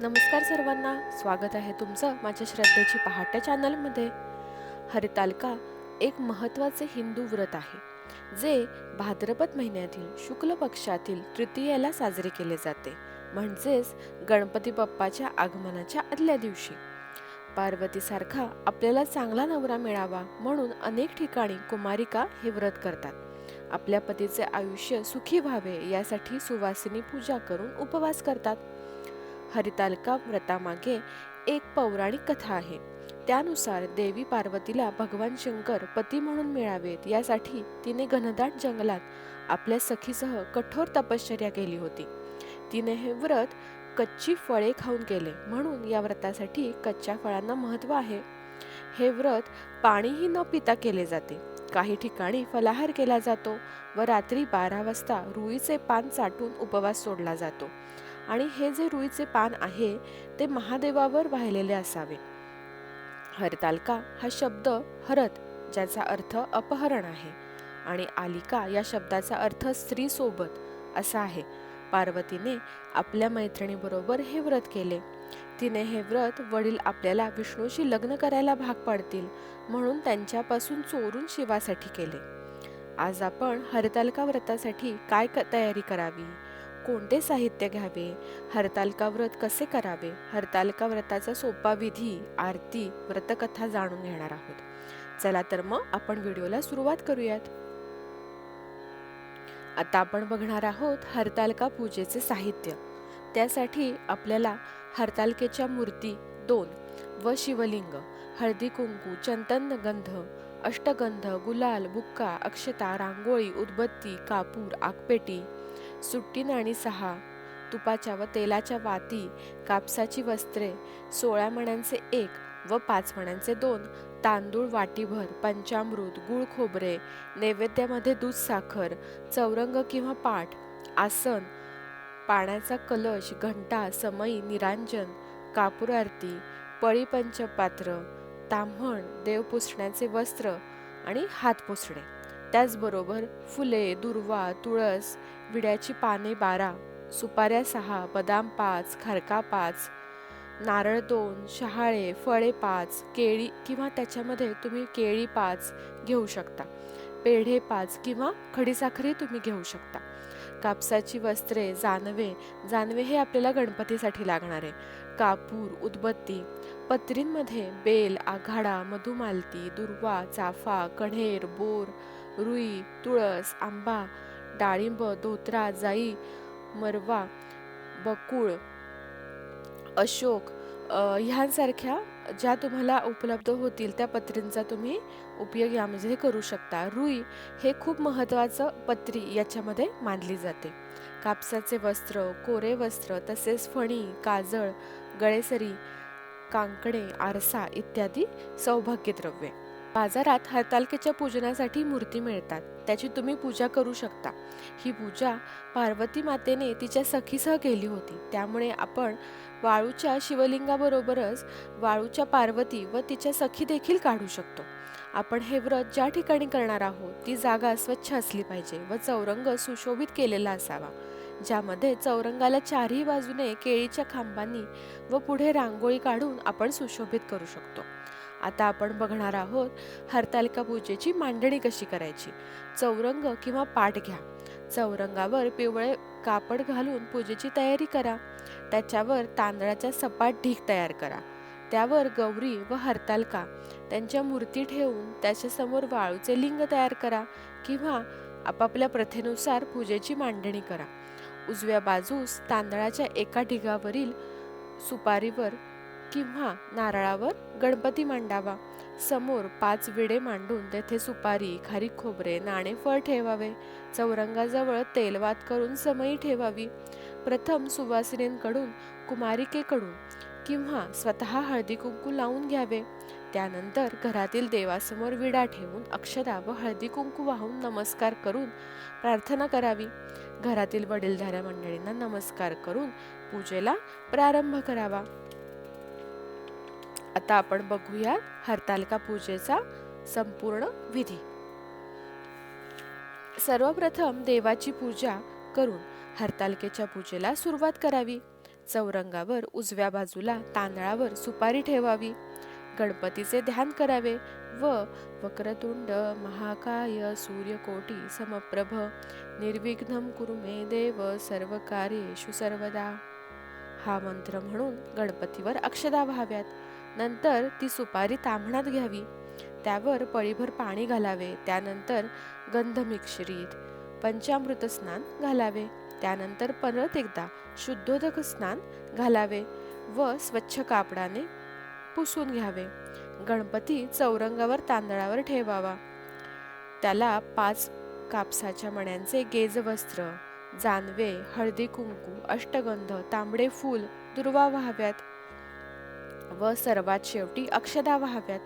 नमस्कार सर्वांना. स्वागत आहे तुमचं माझ्या श्रद्धेची पहाटे चॅनलमध्ये. हरितालिका एक महत्त्वाचे हिंदू व्रत आहे जे भाद्रपद महिन्यातील शुक्ल पक्षातील तृतीयेला साजरे केले जाते म्हणजेच गणपती बाप्पाच्या आगमनाच्या आदल्या दिवशी. पार्वतीसारखा आपल्याला चांगला नवरा मिळावा म्हणून अनेक ठिकाणी कुमारिका हे व्रत करतात. आपल्या पतीचे आयुष्य सुखी व्हावे यासाठी सुवासिनी पूजा करून उपवास करतात. हरितालिका व्रतामागे एक पौराणिक कथा आहे. त्यानुसार देवी पार्वतीला भगवान शंकर पती म्हणून मिळावेत यासाठी तिने घनदाट जंगलात आपल्या सखीसह कठोर तपश्चर्या केली होती. तिने हे व्रत कच्ची फळे खाऊन केले म्हणून या व्रतासाठी कच्च्या फळांना महत्त्व आहे. हे व्रत पाणीही न पिता केले जाते. काही ठिकाणी फलाहार केला जातो व रात्री बारा वाजता रुईचे पान साठून उपवास सोडला जातो. आणि हे जे रुईचे पान आहे ते महादेवावर वाहिलेले असावे. हरतालका हा शब्द हरत ज्याचा अर्थ अपहरण आहे. आणि आलिका या शब्दाचा अर्थ स्त्री सोबत असा आहे. पार्वतीने आपल्या मैत्रिणीबरोबर हे व्रत केले. तिने हे व्रत वडील आपल्याला विष्णूशी लग्न करायला भाग पाडतील म्हणून त्यांच्यापासून चोरून शिवासाठी केले. आज आपण हरतालिका व्रतासाठी काय तयारी करावी? कोणते साहित्य घ्यावे. हरतालिका व्रत कसे करावे? हरतालिका व्रताचा सोपा विधी आरती व्रतकथा जाणून घेणार आहोत. चला तर मग आपण व्हिडिओला सुरुवात करूयात. आता आपण बघणार आहोत हरतालिका पूजेचे साहित्य. त्यासाठी आपल्याला हरतालिकेच्या मूर्ती दोन व शिवलिंग हळदी कुंकू चंदन गंध अष्टगंध गुलाल बुक्का अक्षता रांगोळी उदबत्ती कापूर आगपेटी सुट्टी नाणी सहा. तुपाच्या व तेलाच्या वाती कापसाची वस्त्रे सोळा मण्यांचे एक व पाच मण्यांचे दोन तांदूळ वाटीभर पंचामृत गुळ खोबरे नैवेद्यामध्ये दूध साखर चौरंग किंवा पाठ आसन पाण्याचा कलश घंटा समई निरांजन कापूर आरती पळीपंचपात्र ताम्हण देव पुसण्याचे वस्त्र आणि हात पुसणे. त्याचबरोबर फुले दुर्वा तुळस विड्याची पाने बारा सुपाऱ्या सहा बदाम पाच खारका पाच नारळ दोन शहाळे फळे पाच केळी किंवा त्याच्यामध्ये तुम्ही केळी पाच घेऊ शकता. पेढे पाच किंवा खडीसाखरही तुम्ही घेऊ शकता. कापसाची वस्त्रे जानवे जानवे हे आपल्याला गणपतीसाठी लागणार आहे. कापूर उदबत्ती पत्रींमध्ये बेल आघाडा मधुमालती दुर्वा चाफा कण्हेर बोर रुई तुळस आंबा डाळिंब धोत्रा जाई मरवा बकुळ अशोक ह्यांसारख्या ज्या तुम्हाला उपलब्ध होतील त्या पत्रींचा तुम्ही उपयोग यामध्ये करू शकता. रुई हे खूप महत्त्वाचं पत्री याच्यामध्ये मानली जाते. कापसाचे वस्त्र कोरे वस्त्र तसेच फणी काजळ गळेसरी कांकडे आरसा इत्यादी सौभाग्यद्रव्ये. बाजारात हरतालकेच्या पूजनासाठी मूर्ती मिळतात. त्याची तुम्ही पूजा करू शकता. ही पूजा पार्वती मातेने तिच्या सखीसह केली होती. त्यामुळे आपण वाळूच्या शिवलिंगाबरोबरच वाळूच्या पार्वती व तिच्या सखी देखील काढू शकतो. आपण हे व्रत ज्या ठिकाणी करणार आहोत ती जागा स्वच्छ असली पाहिजे व चौरंग सुशोभित केलेला असावा. ज्यामध्ये चौरंगाला चारही बाजूने केळीच्या खांबांनी व पुढे रांगोळी काढून आपण सुशोभित करू शकतो. आता आपण बघणार आहोत हरतालिका पूजेची मांडणी कशी करायची? चौरंग किंवा पाठ घ्या. चौरंगावर पिवळे कापड घालून पूजेची तयारी करा. त्याच्यावर तांदळाचा सपाट ढीक तयार करा. त्यावर गौरी व हरतालका त्यांच्या मूर्ती ठेवून त्याच्यासमोर वाळूचे लिंग तयार करा किंवा आपापल्या प्रथेनुसार पूजेची मांडणी करा. उजव्या बाजूस तांदळाच्या एका ढिगावरील सुपारीवर किंवा नारळावर गणपती मांडावा. समोर पाच विडे मांडून तेथे सुपारी खारी खोबरे नाणे फळ ठेवावे. चौरंगाजवळ तेलवात करून समई ठेवावी. प्रथम सुवासिनींकडून कुमारिकेकडून किंवा स्वतः हळदी कुंकू लावून घ्यावे. त्यानंतर घरातील देवासमोर विडा ठेवून अक्षदा व हळदी कुंकू वाहून नमस्कार करून प्रार्थना करावी. घरातील वडीलधाऱ्या मंडळींना नमस्कार करून पूजेला प्रारंभ करावा. आता आपण बघूया हरतालिका पूजेचा संपूर्ण विधी. सर्वप्रथम देवाची पूजा करून हरतालिकेच्या पूजेला सुरुवात करावी. चौरंगावर उजव्या बाजूला तांदळावर सुपारी ठेवावी. गणपतीचे ध्यान करावे व वक्रतुंड महाकाय सूर्यकोटी समप्रभ निर्विघ्नम कुरु मे देव सर्व कार्येषु सर्वदा. हा मंत्र म्हणून गणपतीवर अक्षदा व्हाव्यात. नंतर ती सुपारी तांबणात घ्यावी. त्यावर पळीभर पाणी घालावे. त्यानंतर गंध मिश्रित पंचामृत स्नान घालावे. त्यानंतर परत एकदा शुद्धोदक स्नान घालावे व स्वच्छ कापडाने पुसून घ्यावे. गणपती चौरंगावर तांदळावर ठेवावा. त्याला पाच कापसाच्या मण्यांचे गेज वस्त्र जानवे हळदी कुंकू अष्टगंध तांबडे फूल दुर्वा व्हाव्यात. व सर्वात शेवटी अक्षदा व्हाव्यात.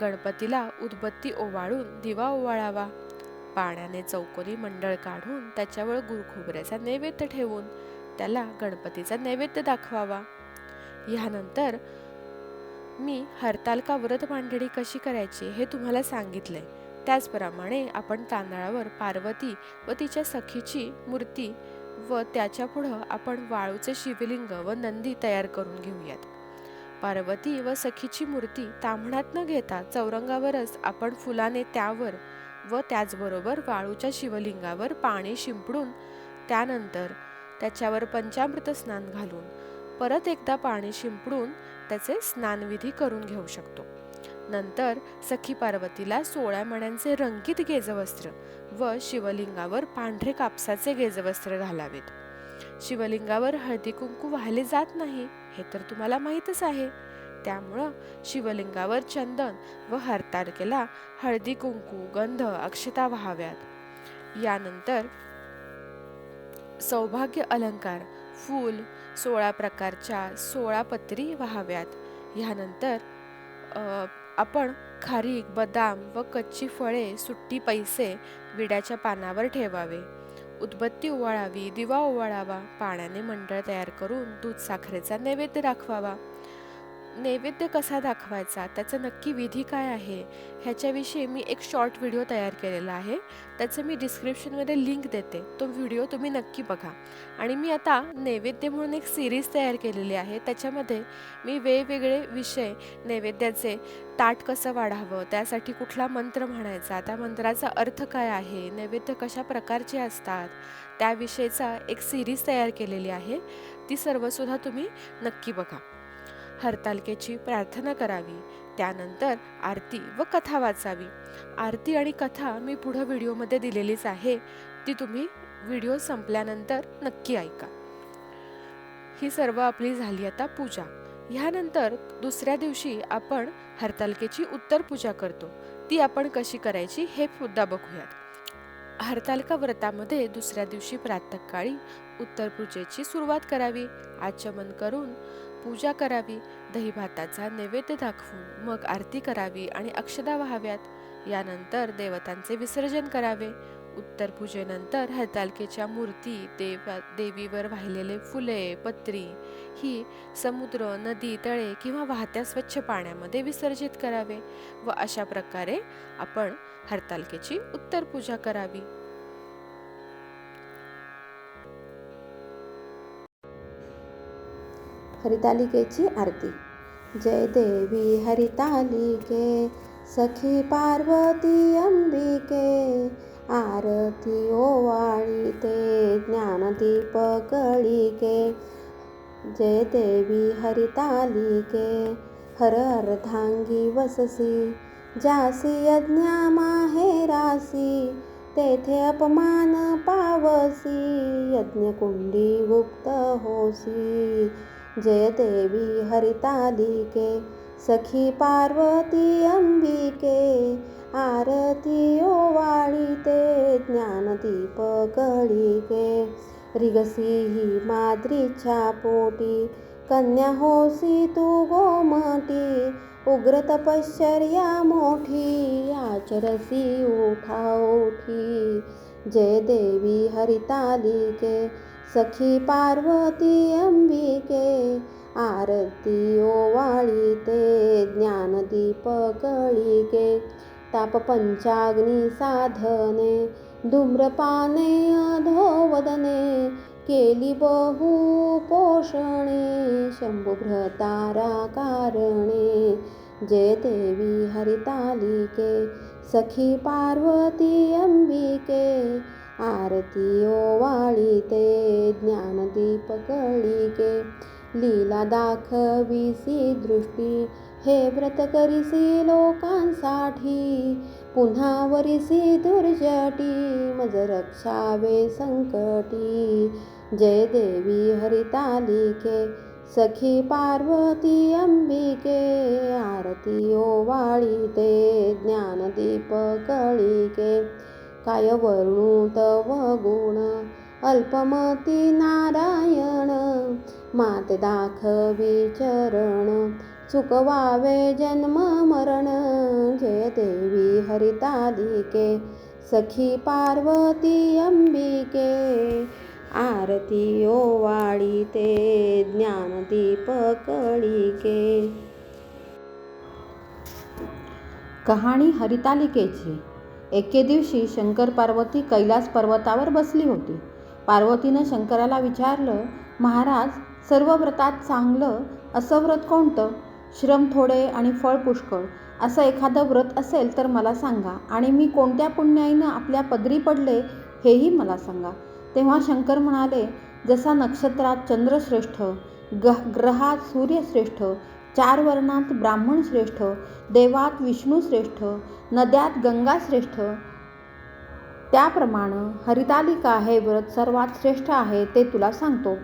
गणपतीला उदबत्ती ओवाळून दिवा ओवाळावा. पाण्याने चौकोनी मंडळ काढून त्याच्यावर गुरखोबऱ्याचा नैवेद्य ठेवून त्याला गणपतीचा नैवेद्य दाखवावा. ह्यानंतर मी हरतालका व्रत मांडणी कशी करायची हे तुम्हाला सांगितले त्याचप्रमाणे आपण तांदळावर पार्वती व तिच्या सखीची मूर्ती व त्याच्या पुढं आपण वाळूचे शिवलिंग व नंदी तयार करून घेऊयात. पार्वती व सखीची मूर्ती तांबणात न घेता चौरंगावरच आपण फुलाने त्यावर व त्याचबरोबर वाळूच्या शिवलिंगावर पाणी शिंपडून त्यानंतर त्याच्यावर पंचामृत स्नान घालून परत एकदा पाणी शिंपडून त्याचे स्नानविधी करून घेऊ शकतो. नंतर सखी पार्वतीला सोळा मण्यांचे रंगीत गेजवस्त्र व शिवलिंगावर पांढरे कापसाचे गेजवस्त्र घालावेत. शिवलिंगावर हळदी कुंकू वाहिले जात नाही हे तर तुम्हाला माहीतच आहे. त्यामुळं शिवलिंगावर चंदन व हरतारकेला हळदी कुंकू गंध अक्षता व्हाव्यात. यानंतर सौभाग्य अलंकार फूल सोळा प्रकारच्या सोळा पत्री व्हाव्यात. ह्यानंतर आपण खारीक बदाम व कच्ची फळे सुट्टी पैसे विड्याच्या पानावर ठेवावे. उदबत्ती ओवाळावी दिवा ओवाळावा पाण्याने मंडळ तयार करून दूध साखरेचा नैवेद्य दाखवावा. नैवेद्य कसा दाखवायचा? त्याचा नक्की विधी काय आहे? ह्याच्याविषयी मी एक शॉर्ट व्हिडिओ तयार केलेला आहे. त्याचं मी डिस्क्रिप्शनमध्ये लिंक देते. तो व्हिडिओ तुम्ही नक्की बघा. आणि मी आता नैवेद्य म्हणून एक सिरीज तयार केलेली आहे. त्याच्यामध्ये मी वेगवेगळे विषय नैवेद्याचे ताट कसं वाढावं त्यासाठी कुठला मंत्र म्हणायचा त्या मंत्राचा अर्थ काय आहे नैवेद्य कशा प्रकारचे असतात त्याविषयीचा एक सिरीज तयार केलेली आहे. ती सर्वसुद्धा तुम्ही नक्की बघा. हरतालकेची प्रार्थना करावी. त्यानंतर आरती व कथा वाचावी. आरती आणि कथा मी पुढं व्हिडिओमध्ये दिलेलीच आहे. ती तुम्ही व्हिडिओ संपल्यानंतर नक्की ऐका. ही सर्व आपली झाली आता पूजा. ह्यानंतर दुसऱ्या दिवशी आपण हरतालकेची उत्तर पूजा करतो. ती आपण कशी करायची हे सुद्धा बघूयात. हरतालका व्रतामध्ये दुसऱ्या दिवशी प्रातःकाळी उत्तर पूजेची सुरुवात करावी. आचमन करून पूजा करावी दही भाताचा नैवेद्य दाखवून मग आरती करावी आणि अक्षदा व्हाव्यात. यानंतर देवतांचे विसर्जन करावे. उत्तर पूजेनंतर हरतालकेच्या मूर्ती देवा देवीवर वाहिलेले फुले पत्री ही समुद्र नदी तळे किंवा वाहत्या स्वच्छ पाण्यामध्ये विसर्जित करावे व अशा प्रकारे आपण हरतालकेची उत्तर पूजा करावी. हरितालिकेची आरती. जय देवी हरितालिके सखी पार्वती अंबिके आरती ओवाळी ते ज्ञानदीप कळिके जय देवी हरितालिके हर अर्धांगी वससी जासी यज्ञा माहेरासी तेथे अपमान पावसी यज्ञकुंडी गुप्त होसी. जय देवी हरितालिके सखी पार्वती अंबिके आरती ओवाळी ते ज्ञानदीप कळिके रिगसी ही माद्रीच्या पोटी कन्या होसी तू गोमटी उग्र तपश्चर्या मोठी आचरसी उठा उठी जय देवी हरितालिके सखी पार्वती अंबिके आरती ओवाळी ते ज्ञानदीप कळिके ताप पंचाग्नी साधने धूम्रपाने अधोवदने केली बहु पोषणे शंभुभ्रतारा कारणे जय देवी हरितालिके सखी पार्वती अंबिके आरती ओवाळीते ज्ञानदीप कळिके लीला दाखविसी दृष्टी हे व्रत करीसी लोकांसाठी. पुन्हा वरिसी दुर्जटी मज रक्षावे संकटी. जय देवी हरितालिके सखी पार्वती अंबिके. आरती ओवाळीते ज्ञानदीप कळिके काय वर्णू तव गुण अल्पमती नारायण माते दाखवी चरण चुकवावे जन्म मरण जय देवी हरितालिके सखी पार्वती अंबिके आरती ओवाळी ते ज्ञानदीप कळिके कहाणी हरितालिकेची एके दिवशी शंकर पार्वती कैलास पर्वतावर बसली होती. पार्वतीनं शंकराला विचारलं महाराज सर्व व्रतात चांगलं असं व्रत कोणतं? श्रम थोडे आणि फळ पुष्कळ. असं एखादं व्रत असेल तर मला सांगा. आणि मी कोणत्या पुण्याईनं आपल्या पदरी पडले हेही मला सांगा. तेव्हा शंकर म्हणाले जसा नक्षत्रात चंद्रश्रेष्ठ ग ग्रहात सूर्यश्रेष्ठ चार वर्णात ब्राह्मण श्रेष्ठ देवात विष्णू श्रेष्ठ नद्यात गंगा श्रेष्ठ. त्याप्रमाणे हरितालिका हे व्रत सर्वात श्रेष्ठ आहे ते तुला सांगतो.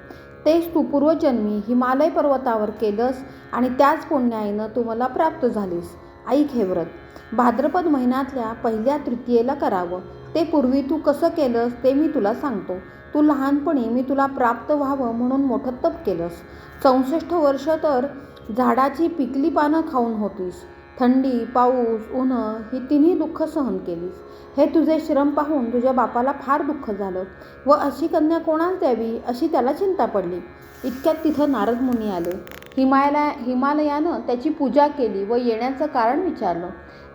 तेच तू पूर्वजन्मी हिमालय पर्वतावर केलंस आणि त्याच पुण्याईनं तू मला प्राप्त झालीस. ऐक हे व्रत. भाद्रपद महिन्यातल्या पहिल्या तृतीयेला करावं. ते पूर्वी तू कसं केलंस ते मी तुला सांगतो. तू लहानपणी मी तुला प्राप्त व्हावं म्हणून मोठं तप केलंस. चौसष्ट वर्ष तर झाडाची पिकली पानं खाऊन होतीस. थंडी पाऊस उन्हं ही तिन्ही दुःख सहन केलीस. हे तुझे श्रम पाहून तुझ्या बापाला फार दुःख झालं व अशी कन्या कोणास द्यावी अशी त्याला चिंता पडली. इतक्यात तिथं नारद मुनी आले. हिमालया हिमालयानं त्याची पूजा केली व येण्याचं कारण विचारलं.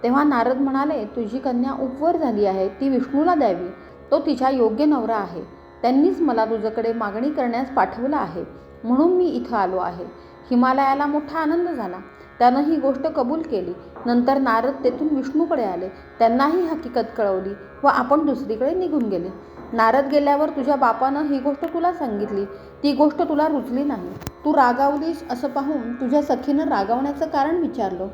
तेव्हा नारद म्हणाले तुझी कन्या उपवर झाली आहे ती विष्णूला द्यावी. तो तिच्या योग्य नवरा आहे. त्यांनीच मला तुझ्याकडे मागणी करण्यास पाठवलं आहे. म्हणून मी इथं आलो आहे. हिमालयाला मोठा आनंद झाला. त्यानं ही गोष्ट कबूल केली. नंतर नारद तेथून विष्णूकडे आले. त्यांनाही हकीकत कळवली व आपण दुसरीकडे निघून गेले. नारद गेल्यावर तुझ्या बापानं ही गोष्ट तुला सांगितली. ती गोष्ट तुला रुचली नाही. तू रागावलीस असं पाहून तुझ्या सखीनं रागावण्याचं कारण विचारलं.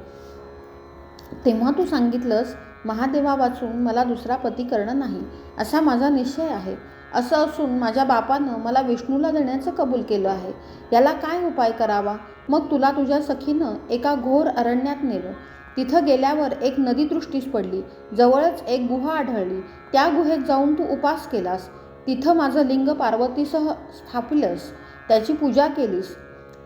तेव्हा तू सांगितलंस महादेवा वाचून मला दुसरा पती करणं नाही असा माझा निश्चय आहे. असं असून माझ्या बापानं मला विष्णूला देण्याचं कबूल केलं आहे. याला काय उपाय करावा? मग तुला तुझ्या सखीनं एका घोर अरण्यात नेलं. तिथं गेल्यावर एक नदी दृष्टीस पडली. जवळच एक गुहा आढळली. त्या गुहेत जाऊन तू उपास केलास. तिथं माझं लिंग पार्वतीसह स्थापलंस. त्याची पूजा केलीस.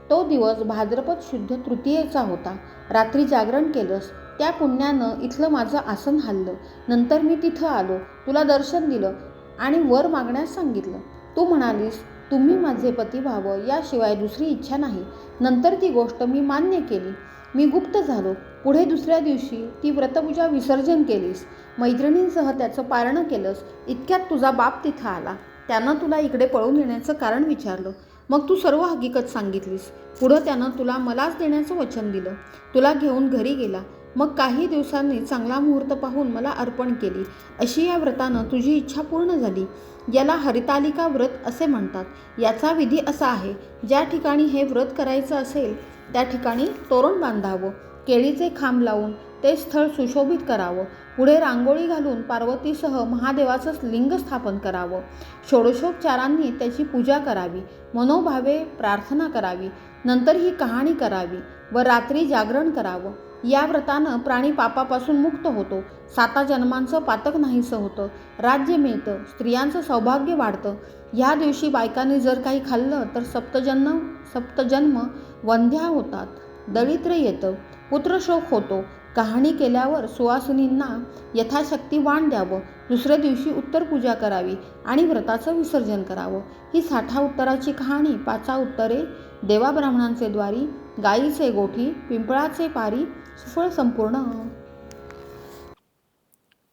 तो दिवस भाद्रपद शुद्ध तृतीयेचा होता. रात्री जागरण केलंस. त्या पुण्यानं इथलं माझं आसन हललं नंतर मी तिथं आलो. तुला दर्शन दिलं आणि वर मागण्यास सांगितलं. तू म्हणालीस तुम्ही माझे पती व्हावं याशिवाय दुसरी इच्छा नाही. नंतर ती गोष्ट मी मान्य केली. मी गुप्त झालो. पुढे दुसऱ्या दिवशी ती व्रतपूजा विसर्जन केलीस. मैत्रिणींसह त्याचं पारणं केलंस. इतक्यात तुझा बाप तिथं आला. त्यानं तुला इकडे पळून येण्याचं कारण विचारलं. मग तू सर्व हकीकत सांगितलीस. पुढं त्यानं तुला मलाच देण्याचं वचन दिलं. तुला घेऊन घरी गेला. मग काही दिवसांनी चांगला मुहूर्त पाहून मला अर्पण केली. अशी या व्रतानं तुझी इच्छा पूर्ण झाली. याला हरितालिका व्रत असे म्हणतात. याचा विधी असा आहे ज्या ठिकाणी हे व्रत करायचं असेल त्या ठिकाणी तोरण बांधावं केळीचे खांब लावून ते स्थळ सुशोभित करावं पुढे रांगोळी घालून पार्वतीसह महादेवाचं लिंग स्थापन करावं. षोडशोपचारांनी त्याची पूजा करावी मनोभावे प्रार्थना करावी नंतर ही कहाणी करावी व रात्री जागरण करावं. या व्रतानं प्राणी पापापासून मुक्त होतो. साता जन्मांचं पातक नाहीसं होतं. राज्य मिळतं. स्त्रियांचं सौभाग्य वाढतं. ह्या दिवशी बायकांनी जर काही खाल्लं तर सप्तजन्म सप्तजन्म वंध्या होतात. दरिद्र येतं. पुत्रशोक होतो. कहाणी केल्यावर सुवासिनींना यथाशक्ती वाण द्यावं. दुसऱ्या दिवशी उत्तर पूजा करावी आणि व्रताचं विसर्जन करावं. ही साठा उत्तराची कहाणी पाचा उत्तरे देवा ब्राह्मणांचे द्वारी गाईचे गोठी पिंपळाचे पारी सुफळ संपूर्ण.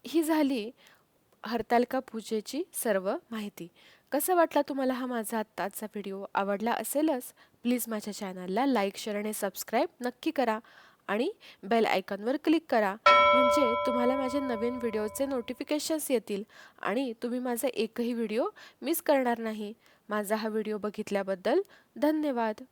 ही झाली हरतालिका पूजेची सर्व माहिती. कसं वाटला तुम्हाला हा माझा आत्ताचा व्हिडिओ आवडला असेलच प्लीज माझ्या चॅनलला लाईक शेअर आणि सबस्क्राईब नक्की करा आणि बेल आयकॉनवर क्लिक करा. म्हणजे तुम्हाला माझे नवीन व्हिडिओचे नोटिफिकेशन्स येतील आणि तुम्ही माझा एकही व्हिडिओ मिस करणार नाही. माझा हा व्हिडिओ बघितल्याबद्दल धन्यवाद.